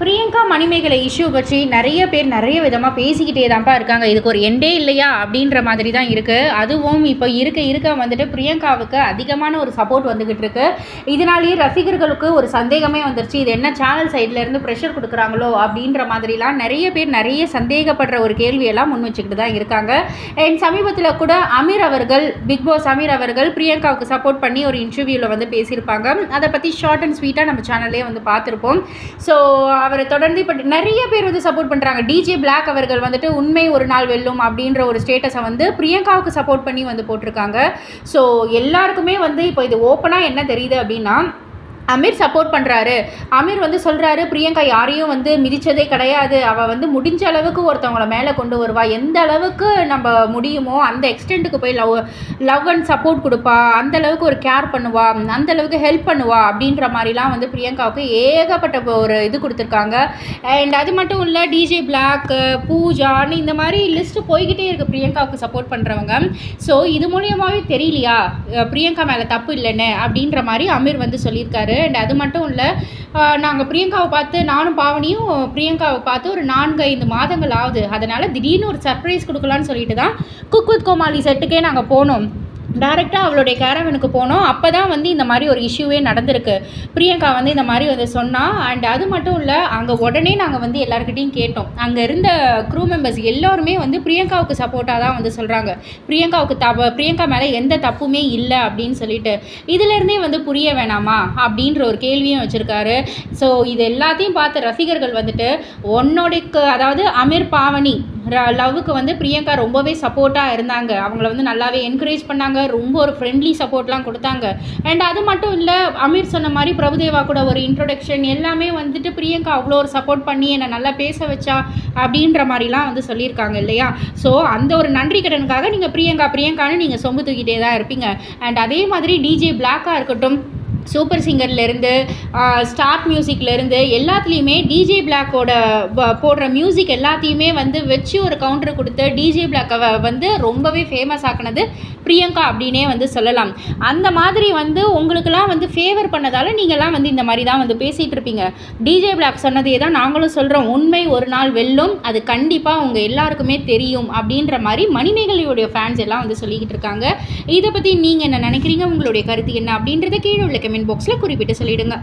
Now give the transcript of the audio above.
Priyanka Manimekalai issue பற்றி நிறைய பேர் நிறைய விதமாக பேசிக்கிட்டே தான்ப்பா இருக்காங்க. இதுக்கு ஒரு எண்டே இல்லையா அப்படின்ற மாதிரி தான் இருக்குது அதுவும் இப்போ இருக்க இருக்க வந்துட்டு பிரியங்காவுக்கு அதிகமான ஒரு சப்போர்ட் வந்துக்கிட்டு இருக்கு. இதனாலேயே ரசிகர்களுக்கு ஒரு சந்தேகமே வந்துருச்சு. இது என்ன சேனல் சைட்லேருந்து ப்ரெஷர் கொடுக்குறாங்களோ அப்படின்ற மாதிரிலாம் நிறைய பேர் நிறைய சந்தேகப்படுற ஒரு கேள்வியெல்லாம் முன் வச்சுக்கிட்டு தான் இருக்காங்க. அண்ட் சமீபத்தில் கூட அமீர் அவர்கள் பிக் பாஸ் அமீர் அவர்கள் பிரியங்காவுக்கு சப்போர்ட் பண்ணி ஒரு இன்டர்வியூவில் வந்து பேசியிருப்பாங்க. அதை பற்றி ஷார்ட் அண்ட் ஸ்வீட்டாக நம்ம சேனல்லே வந்து பார்த்துருப்போம். ஸோ அவரை தொடர்ந்து இப்போ நிறைய பேர் வந்து சப்போர்ட் பண்ணுறாங்க டிஜே பிளாக் அவர்கள் வந்துட்டு உண்மை ஒரு நாள் வெல்லும் அப்படின்ற ஒரு ஸ்டேட்டஸை வந்து பிரியங்காவுக்கு சப்போர்ட் பண்ணி வந்து போட்டிருக்காங்க. ஸோ எல்லாருக்குமே வந்து இப்போ இது ஓப்பனாக என்ன தெரியுது அப்படின்னா அமீர் சப்போர்ட் பண்ணுறாரு அமீர் வந்து சொல்கிறாரு பிரியங்கா யாரையும் வந்து மிதித்ததே கிடையாது. அவள் வந்து முடிஞ்ச அளவுக்கு ஒருத்தவங்கள மேலே கொண்டு வருவா. எந்த அளவுக்கு நம்ம முடியுமோ அந்த எக்ஸ்டெண்ட்டுக்கு போய் லவ் லவ் அண்ட் சப்போர்ட் கொடுப்பா. அந்த அளவுக்கு ஒரு கேர் பண்ணுவா. அந்த அளவுக்கு ஹெல்ப் பண்ணுவா. அப்படின்ற மாதிரிலாம் வந்து பிரியங்காவுக்கு ஏகப்பட்ட ஒரு இது கொடுத்துருக்காங்க. அண்ட் அது மட்டும் இல்லை டிஜே பிளாக் பூஜான்னு இந்த மாதிரி லிஸ்ட்டு போய்கிட்டே இருக்குது பிரியங்காவுக்கு சப்போர்ட் பண்ணுறவங்க ஸோ இது மூலியமாகவே தெரியலையா? பிரியங்கா மேலே தப்பு இல்லைன்னு? அப்படின்ற மாதிரி அமீர் வந்து சொல்லியிருக்காரு. அண்ட் அது மட்டும் இல்லை நாங்கள் பிரியங்காவை பார்த்து நானும் பாவனியும் பிரியங்காவை பார்த்து ஒரு நான்கு ஐந்து மாதங்கள் ஆகுது. அதனால் திடீர்னு ஒரு சர்ப்ரைஸ் கொடுக்கலான்னு சொல்லிட்டு தான் குக் வித் கோமாளி செட்டுக்கே நாங்கள் போனோம். டேரெக்டாக அவளுடைய கேரவனுக்கு போனோம். அப்போ தான் வந்து இந்த மாதிரி ஒரு இஷ்யூவே நடந்திருக்கு. பிரியங்கா வந்து இந்த மாதிரி வந்து சொன்னால் அண்ட் அது மட்டும் இல்லை அங்கே உடனே நாங்கள் வந்து எல்லாருக்கிட்டையும் கேட்டோம். அங்கே இருந்த க்ரூ மெம்பர்ஸ் எல்லோருமே வந்து பிரியங்காவுக்கு சப்போர்ட்டாக தான் வந்து சொல்கிறாங்க பிரியங்காவுக்கு தப பிரியங்கா மேலே எந்த தப்புமே இல்லை அப்படின்னு சொல்லிட்டு. இதிலேருந்தே வந்து புரிய வேணாமா? அப்படின்ற ஒரு கேள்வியும் வச்சுருக்காரு. ஸோ இது எல்லாத்தையும் பார்த்த ரசிகர்கள் வந்துட்டு உன்னோடைக்கு அதாவது அமீர் பாவனி லவ்வுக்கு வந்து பிரியங்கா ரொம்பவே சப்போர்ட்டாக இருந்தாங்க. அவங்கள வந்து நல்லாவே என்கரேஜ் பண்ணாங்க. ரொம்ப ஒரு ஃப்ரெண்ட்லி சப்போர்ட்லாம் கொடுத்தாங்க. அண்ட் அது மட்டும் இல்லை அமீர் சொன்ன மாதிரி பிரபுதேவா கூட ஒரு இன்ட்ரொடக்ஷன் எல்லாமே வந்துட்டு பிரியங்கா அவ்வளோ ஒரு சப்போர்ட் பண்ணி என்னை நல்லா பேச வச்சா அப்படின்ற மாதிரிலாம் வந்து சொல்லியிருக்காங்க இல்லையா? ஸோ அந்த ஒரு நன்றி கடனுக்காக நீங்கள் பிரியங்கா பிரியங்கான்னு நீங்கள் சொம்பு தூக்கிட்டே தான் இருப்பீங்க. அண்ட் அதே மாதிரி டிஜே பிளாக்காக இருக்கட்டும் சூப்பர் சிங்கர்லேருந்து ஸ்டார்ட் மியூசிக்லேருந்து எல்லாத்துலேயுமே டிஜே பிளாக்கோட போடுற மியூசிக் எல்லாத்தையுமே வந்து வச்சு ஒரு கவுண்டர் கொடுத்து டிஜே பிளாக்கை வந்து ரொம்பவே ஃபேமஸ் ஆக்கினது பிரியங்கா அப்படின்னே வந்து சொல்லலாம். அந்த மாதிரி வந்து உங்களுக்கெல்லாம் வந்து ஃபேவர் பண்ணதால் நீங்கள்லாம் வந்து இந்த மாதிரி தான் வந்து பேசிகிட்டு இருப்பீங்க. டிஜே பிளாக் சொன்னதே தான் நாங்களும் சொல்கிறோம் உண்மை ஒரு நாள் வெல்லும் அது கண்டிப்பாக உங்கள் எல்லாருக்குமே தெரியும் அப்படின்ற மாதிரி மணிமேகலையுடைய ஃபேன்ஸ் எல்லாம் வந்து சொல்லிக்கிட்டு இருக்காங்க. இதை பற்றி நீங்கள் என்ன நினைக்கிறீங்க? உங்களுடைய கருத்து என்ன அப்படின்றத கீழே உள்ள கமெண்ட் பாக்ஸில் குறிப்பிட்டு சொல்லிடுங்க.